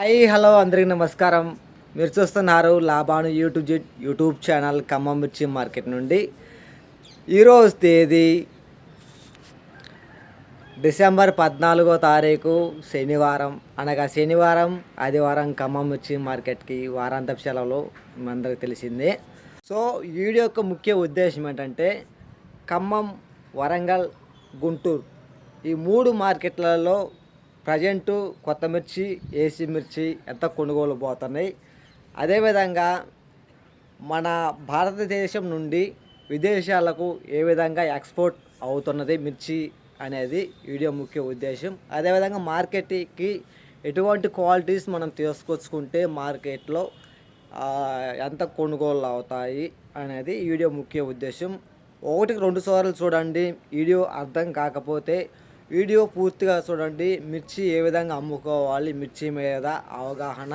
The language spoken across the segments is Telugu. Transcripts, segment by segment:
హాయ్ హలో అందరికీ నమస్కారం. మీరు చూస్తున్నారు Laban YouTube YouTube channel Khammam mirchi market నుండి. ఈరోజు తేదీ డిసెంబర్ పద్నాలుగో తారీఖు శనివారం. అనగా శనివారం ఆదివారం ఖమ్మం మిర్చి మార్కెట్కి వారాంతపు సెలవులు మీ తెలిసిందే. సో వీడియో యొక్క ముఖ్య ఉద్దేశం ఏంటంటే ఖమ్మం వరంగల్ గుంటూరు ఈ మూడు మార్కెట్లలో ప్రజెంటు కొత్త మిర్చి ఏసీ మిర్చి ఎంత కొనుగోలు పోతున్నాయి అదేవిధంగా మన భారతదేశం నుండి విదేశాలకు ఏ విధంగా ఎక్స్పోర్ట్ అవుతున్నది మిర్చి అనేది వీడియో ముఖ్య ఉద్దేశం. అదేవిధంగా మార్కెట్కి ఎటువంటి క్వాలిటీస్ మనం తీసుకొచ్చుకుంటే మార్కెట్లో ఎంత కొనుగోలు అవుతాయి అనేది వీడియో ముఖ్య ఉద్దేశం. ఒకటికి రెండు సార్లు చూడండి వీడియో అర్థం కాకపోతే వీడియో పూర్తిగా చూడండి. మిర్చి ఏ విధంగా అమ్ముకోవాలి మిర్చి మీద అవగాహన.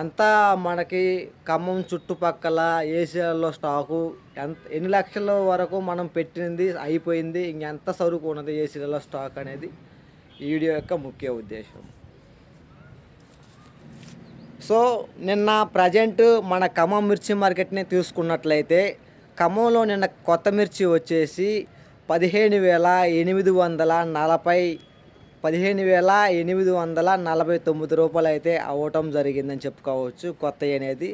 ఎంత మనకి ఖమ్మం చుట్టుపక్కల ఏసియాలో స్టాకు ఎంత ఎన్ని లక్షల వరకు మనం పెట్టింది అయిపోయింది ఇంకెంత సరుకు ఉన్నది ఏసీలలో స్టాక్ అనేది ఈ వీడియో యొక్క ముఖ్య ఉద్దేశం. సో నిన్న ప్రజెంట్ మన ఖమ్మం మిర్చి మార్కెట్ని తీసుకున్నట్లయితే ఖమ్మంలో నిన్న కొత్త మిర్చి వచ్చేసి పదిహేను వేల ఎనిమిది వందల నలభై పదిహేను వేల ఎనిమిది వందల నలభై తొమ్మిది రూపాయలు అయితే అవ్వటం జరిగిందని చెప్పుకోవచ్చు. కొత్త అనేది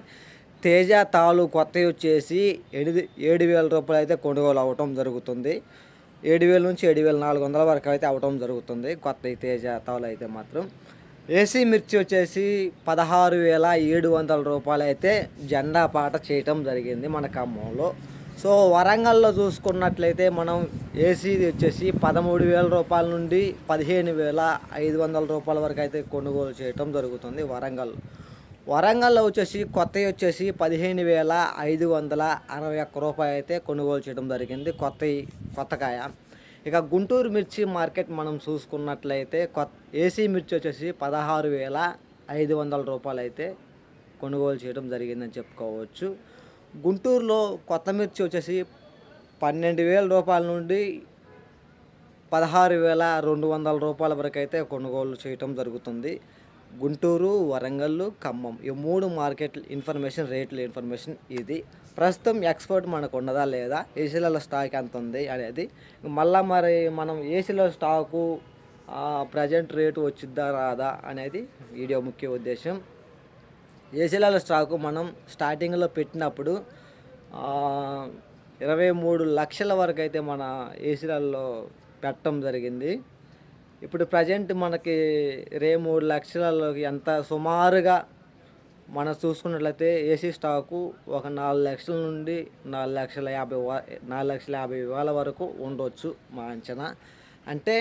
తేజ తాలు కొత్తవి వచ్చేసి ఎనిమిది ఏడు వేల రూపాయలు అయితే కొనుగోలు అవ్వటం జరుగుతుంది. ఏడు వేల నుంచి ఏడు వేల నాలుగు వందల వరకు అయితే అవ్వటం జరుగుతుంది. కొత్త తేజ తాలు అయితే మాత్రం. ఏసీ మిర్చి వచ్చేసి పదహారు వేల ఏడు వందల రూపాయలు అయితే జెండా పాట చేయటం జరిగింది మన ఖమ్మంలో. సో వరంగల్లో చూసుకున్నట్లయితే మనం ఏసీది వచ్చేసి పదమూడు వేల రూపాయల నుండి పదిహేను వేల ఐదు వందల రూపాయల వరకు అయితే కొనుగోలు చేయటం జరుగుతుంది వరంగల్. వరంగల్లో వచ్చేసి కొత్తవి వచ్చేసి పదిహేను వేల ఐదు వందల అరవై ఒక్క రూపాయలు అయితే కొనుగోలు చేయడం జరిగింది కొత్త కొత్తకాయ ఇక గుంటూరు మిర్చి మార్కెట్ మనం చూసుకున్నట్లయితే కొత్త ఏసీ మిర్చి వచ్చేసి పదహారు వేల ఐదు వందల రూపాయలు అయితే కొనుగోలు చేయడం జరిగిందని చెప్పుకోవచ్చు. గుంటూరులో కొత్త మిర్చి వచ్చేసి పన్నెండు వేల రూపాయల నుండి పదహారు వేల రెండు వందల రూపాయల వరకు అయితే కొనుగోలు చేయటం జరుగుతుంది. గుంటూరు వరంగల్ ఖమ్మం ఈ మూడు మార్కెట్ ఇన్ఫర్మేషన్ రేట్ల ఇన్ఫర్మేషన్ ఇది. ప్రస్తుతం ఎక్స్పోర్ట్ మనకు ఉన్నదా లేదా ఏసీలలో స్టాక్ ఎంత ఉంది అనేది. మళ్ళా మరి మనం ఏసీలో స్టాకు ప్రజెంట్ రేటు వచ్చిద్దా రాదా అనేది వీడియో ముఖ్య ఉద్దేశం ఏసీలలో స్టాకు మనం స్టార్టింగ్లో పెట్టినప్పుడు ఇరవై మూడు లక్షల వరకు అయితే మన ఏసీలలో పెట్టడం జరిగింది. ఇప్పుడు ప్రజెంట్ మనకి ఇరవై మూడు లక్షలలోకి ఎంత సుమారుగా మనం చూసుకున్నట్లయితే ఏసీ స్టాకు ఒక నాలుగు లక్షల నుండి నాలుగు లక్షల యాభై నాలుగు లక్షల యాభై వేల వరకు ఉండొచ్చు మా అంచనా. అంటే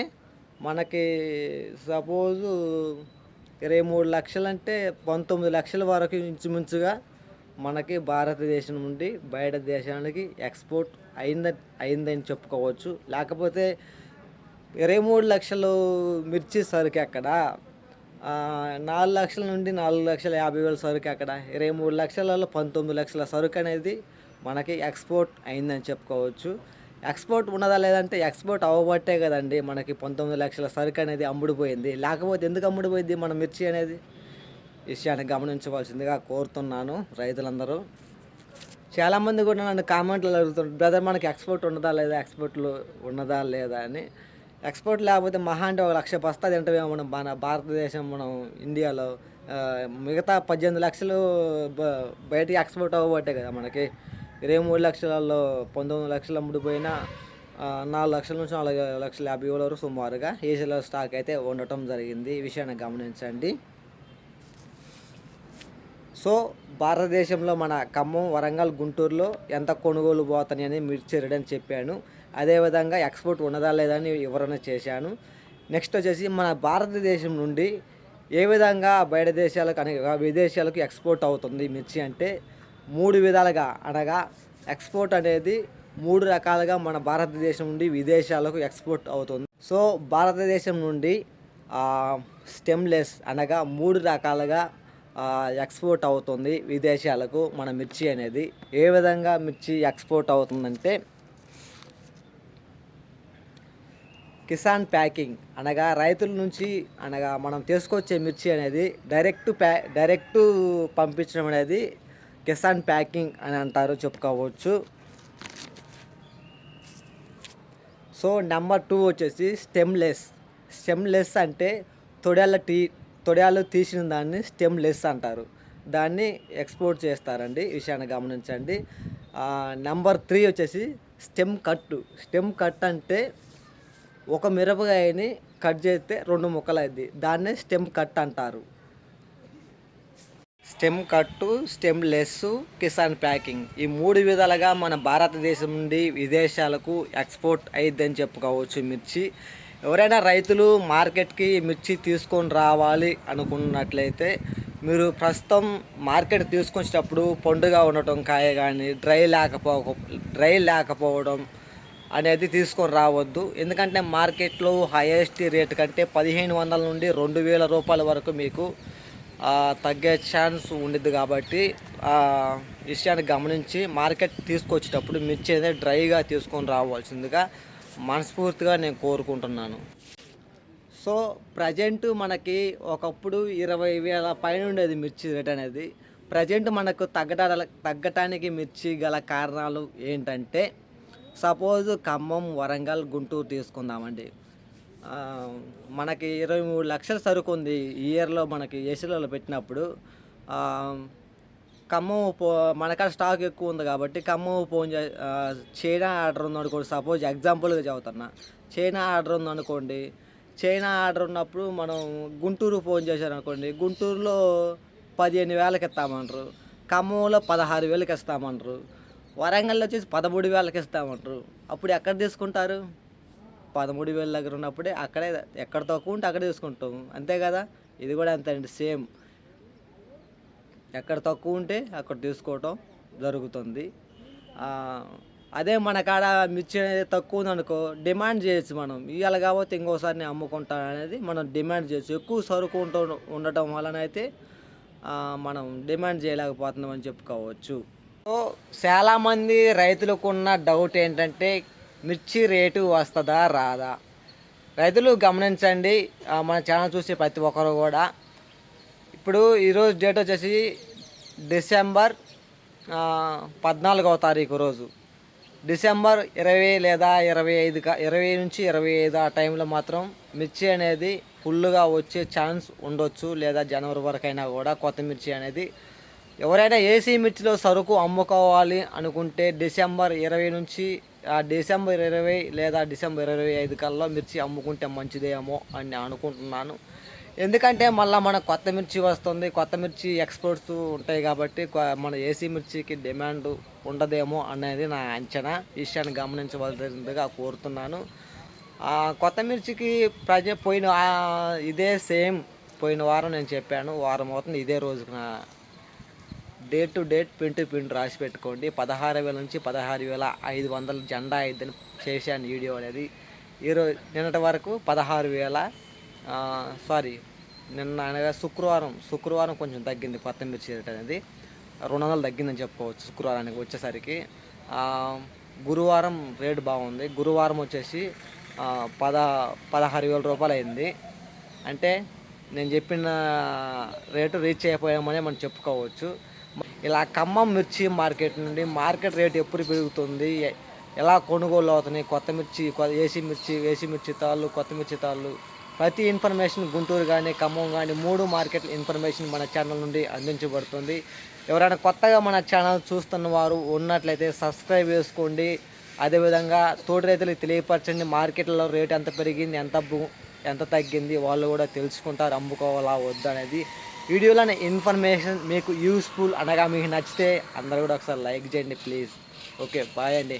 మనకి సపోజు ఇరవై మూడు లక్షలు అంటే పంతొమ్మిది లక్షల వరకు ఇంచుమించుగా మనకి భారతదేశం నుండి బయట దేశానికి ఎక్స్పోర్ట్ అయింద అయిందని చెప్పుకోవచ్చు. లేకపోతే ఇరవై మూడు లక్షలు మిర్చి సరుకు ఎక్కడ? నాలుగు లక్షల నుండి నాలుగు లక్షల యాభై వేల సరుకు ఎక్కడ? ఇరవై మూడు లక్షలలో పంతొమ్మిది లక్షల సరుకు అనేది మనకి ఎక్స్పోర్ట్ అయిందని చెప్పుకోవచ్చు. ఎక్స్పోర్ట్ ఉన్నదా లేదంటే ఎక్స్పోర్ట్ అవ్వబట్టే కదండి మనకి పంతొమ్మిది లక్షల సరుకు అనేది అమ్ముడుపోయింది. లేకపోతే ఎందుకు అమ్ముడుపోయింది మన మిర్చి అనేది? విషయాన్ని గమనించవలసిందిగా కోరుతున్నాను రైతులందరూ. చాలామంది కూడా నన్ను కామెంట్లు అడుగుతుంటారు బ్రదర్ మనకి ఎక్స్పోర్ట్ ఉన్నదా లేదా? ఎక్స్పోర్ట్లు ఉన్నదా లేదా? అని. ఎక్స్పోర్ట్ లేకపోతే మహా అంటే ఒక లక్ష బస్తా తింటామేమో మనం మన భారతదేశం మనం ఇండియాలో. మిగతా పద్దెనిమిది లక్షలు బయటికి ఎక్స్పోర్ట్ అవ్వబట్టే కదా మనకి. ఇరవై మూడు లక్షలలో పంతొమ్మిది లక్షలు అమ్ముడిపోయిన నాలుగు లక్షల నుంచి నాలుగు లక్షల యాభై వేల వరకు సుమారుగా ఏసీలో స్టాక్ అయితే ఉండటం జరిగింది. ఈ విషయాన్ని గమనించండి. సో భారతదేశంలో మన ఖమ్మం వరంగల్ గుంటూరులో ఎంత కొనుగోలు పోతాయి అని మిర్చి రేట్ చెప్పాను. అదేవిధంగా ఎక్స్పోర్ట్ ఉన్నదా లేదా అని వివరణ చేశాను. నెక్స్ట్ వచ్చేసి మన భారతదేశం నుండి ఏ విధంగా బయట దేశాలకు అనగా విదేశాలకు ఎక్స్పోర్ట్ అవుతుంది మిర్చి అంటే మూడు విధాలుగా అనగా ఎక్స్పోర్ట్ అనేది మూడు రకాలుగా మన భారతదేశం నుండి విదేశాలకు ఎక్స్పోర్ట్ అవుతుంది. సో భారతదేశం నుండి స్టెమ్లెస్ అనగా మూడు రకాలుగా ఎక్స్పోర్ట్ అవుతుంది విదేశాలకు మన మిర్చి అనేది. ఏ విధంగా మిర్చి ఎక్స్పోర్ట్ అవుతుందంటే కిసాన్ ప్యాకింగ్ అనగా రైతుల నుంచి అనగా మనం తీసుకొచ్చే మిర్చి అనేది డైరెక్ట్ ప్యా డైరెక్ట్ పంపించడం అనేది కిసాన్ ప్యాకింగ్ అని అంటారు చెప్పుకోవచ్చు. సో నెంబర్ టూ వచ్చేసి స్టెమ్లెస్ స్టెమ్లెస్ అంటే తొడేళ్ళ టీ తొడయాలు తీసిన దాన్ని స్టెమ్లెస్ అంటారు. దాన్ని ఎక్స్పోర్ట్ చేస్తారండి విషయాన్ని గమనించండి. నెంబర్ త్రీ వచ్చేసి స్టెమ్ కట్టు స్టెమ్ కట్ అంటే ఒక మిరపకాయని కట్ చేస్తే రెండు ముక్కలు అయింది దాన్నే స్టెమ్ కట్ అంటారు. Stem cut stem less kisan packing. ఈ మూడు విధాలుగా మన భారతదేశం నుండి విదేశాలకు ఎక్స్పోర్ట్ అయ్యిద్దని చెప్పుకోవచ్చు మిర్చి. ఎవరైనా రైతులు మార్కెట్కి మిర్చి తీసుకొని రావాలి అనుకున్నట్లయితే మీరు ప్రస్తుతం మార్కెట్ తీసుకొచ్చేటప్పుడు పండుగ ఉండటం కాయ కానీ డ్రై లేకపో డ్రై లేకపోవడం అనేది తీసుకొని రావద్దు. ఎందుకంటే మార్కెట్లో హైయెస్ట్ రేట్ కంటే పదిహేను వందల నుండి రెండు వేల రూపాయల వరకు మీకు తగ్గే ఛాన్స్ ఉండిద్ది కాబట్టి విషయాన్ని గమనించి మార్కెట్ తీసుకొచ్చేటప్పుడు మిర్చి అనేది డ్రైగా తీసుకొని రావాల్సిందిగా మనస్ఫూర్తిగా నేను కోరుకుంటున్నాను. సో ప్రజెంట్ మనకి ఒకప్పుడు ఇరవై వేల పైన ఉండేది మిర్చి రేట్ అనేది. ప్రజెంట్ మనకు తగ్గట తగ్గటానికి మిర్చి గల కారణాలు ఏంటంటే సపోజ్ ఖమ్మం వరంగల్ గుంటూరు తీసుకుందామండి. మనకి ఇరవై మూడు లక్షల సరుకు ఉంది ఈ ఇయర్లో మనకి ఏసీలలో పెట్టినప్పుడు. ఖమ్మం పో మనకాడ స్టాక్ ఎక్కువ ఉంది కాబట్టి ఖమ్మం ఫోన్ చైనా ఆర్డర్ ఉంది అనుకోండి. సపోజ్ ఎగ్జాంపుల్గా చదువుతున్నా చైనా ఆర్డర్ ఉంది అనుకోండి. చైనా ఆర్డర్ ఉన్నప్పుడు మనం గుంటూరు ఫోన్ చేశారు అనుకోండి. గుంటూరులో పదిహేను వేలకి ఇస్తామంటారు. ఖమ్మంలో పదహారు వేలకు ఇస్తామంటారు. వరంగల్లో వచ్చేసి పదమూడు వేలకు ఇస్తామంటారు. అప్పుడు ఎక్కడ తీసుకుంటారు? పదమూడు వేల దగ్గర ఉన్నప్పుడే అక్కడే ఎక్కడ తక్కువ ఉంటే అక్కడే తీసుకుంటాం. అంతే కదా? ఇది కూడా అంతే అండి సేమ్. ఎక్కడ తక్కువ ఉంటే అక్కడ తీసుకోవటం జరుగుతుంది. అదే మన కాడ మిర్చి అనేది తక్కువ ఉందనుకో డిమాండ్ చేయొచ్చు మనం. ఇవాళ కాబట్టి ఇంకోసారి నేను అనేది మనం డిమాండ్ చేయొచ్చు. ఎక్కువ సరుకు ఉంటూ ఉండటం వలన అయితే మనం డిమాండ్ చేయలేకపోతున్నాం అని చెప్పుకోవచ్చు. సో చాలామంది రైతులకు ఉన్న డౌట్ ఏంటంటే మిర్చి రేటు వస్తుందా రాదా? రైతులు గమనించండి. మన ఛానల్ చూసే ప్రతి ఒక్కరు కూడా. ఇప్పుడు ఈరోజు డేట్ వచ్చేసి డిసెంబర్ పద్నాలుగవ తారీఖు రోజు. డిసెంబర్ ఇరవై లేదా ఇరవై ఐదు ఇరవై నుంచి ఇరవై ఐదు ఆ టైంలో మాత్రం మిర్చి అనేది ఫుల్గా వచ్చే ఛాన్స్ ఉండొచ్చు లేదా జనవరి వరకు అయినా కూడా కొత్త మిర్చి అనేది. ఎవరైనా ఏసీ మిర్చిలో సరుకు అమ్ముకోవాలి అనుకుంటే డిసెంబర్ ఇరవై నుంచి డిసెంబర్ ఇరవై లేదా డిసెంబర్ ఇరవై ఐదు కల్లా మిర్చి అమ్ముకుంటే మంచిదేమో అని అనుకుంటున్నాను. ఎందుకంటే మళ్ళీ మన కొత్త మిర్చి వస్తుంది కొత్త మిర్చి ఎక్స్పోర్ట్స్ ఉంటాయి కాబట్టి మన ఏసీ మిర్చికి డిమాండ్ ఉండదేమో అనేది నా అంచనా. విషయాన్ని గమనించవలసిందిగా కోరుతున్నాను. కొత్త మిర్చికి ప్రజ పోయిన ఇదే సేమ్ పోయిన వారం నేను చెప్పాను. వారం అవుతుంది ఇదే రోజున date to date pin to pin రాసి పెట్టుకోండి. పదహారు వేల నుంచి పదహారు వేల ఐదు వందల జెండా అయిద్దని చేశాను వీడియో అనేది. ఈరోజు నిన్నటి వరకు పదహారు వేల సారీ నిన్న అనగా శుక్రవారం శుక్రవారం కొంచెం తగ్గింది కొత్త మిర్చి రేట్ అనేది. రెండు వందలు తగ్గిందని చెప్పుకోవచ్చు శుక్రవారానికి వచ్చేసరికి. గురువారం రేట్ బాగుంది. గురువారం వచ్చేసి పద పదహారు వేల రూపాయలు అయింది. అంటే నేను చెప్పిన రేటు రీచ్ అయిపోయామని మనం చెప్పుకోవచ్చు. ఇలా ఖమ్మం మిర్చి మార్కెట్ నుండి మార్కెట్ రేట్ ఎప్పుడు పెరుగుతుంది? ఎలా కొనుగోలు అవుతున్నాయి? కొత్త మిర్చి ఏసీ మిర్చి ఏసీ మిర్చి తాళ్ళు కొత్త మిర్చి తాళ్ళు. ప్రతి ఇన్ఫర్మేషన్ గుంటూరు కానీ ఖమ్మం కానీ మూడు మార్కెట్ ఇన్ఫర్మేషన్ మన ఛానల్ నుండి అందించబడుతుంది. ఎవరైనా కొత్తగా మన ఛానల్ చూస్తున్న వారు ఉన్నట్లయితే సబ్స్క్రైబ్ చేసుకోండి. అదేవిధంగా తోటి రైతులకు తెలియపరచండి. మార్కెట్లో రేట్ ఎంత పెరిగింది ఎంత ఎంత తగ్గింది వాళ్ళు కూడా తెలుసుకుంటారు. అమ్ముకోవాలా వద్దు అనేది వీడియోలోని ఇన్ఫర్మేషన్ మీకు యూస్ఫుల్ అనగా మీకు నచ్చితే అందరు కూడా ఒకసారి లైక్ చేయండి ప్లీజ్ ఓకే బాయ్ అండి.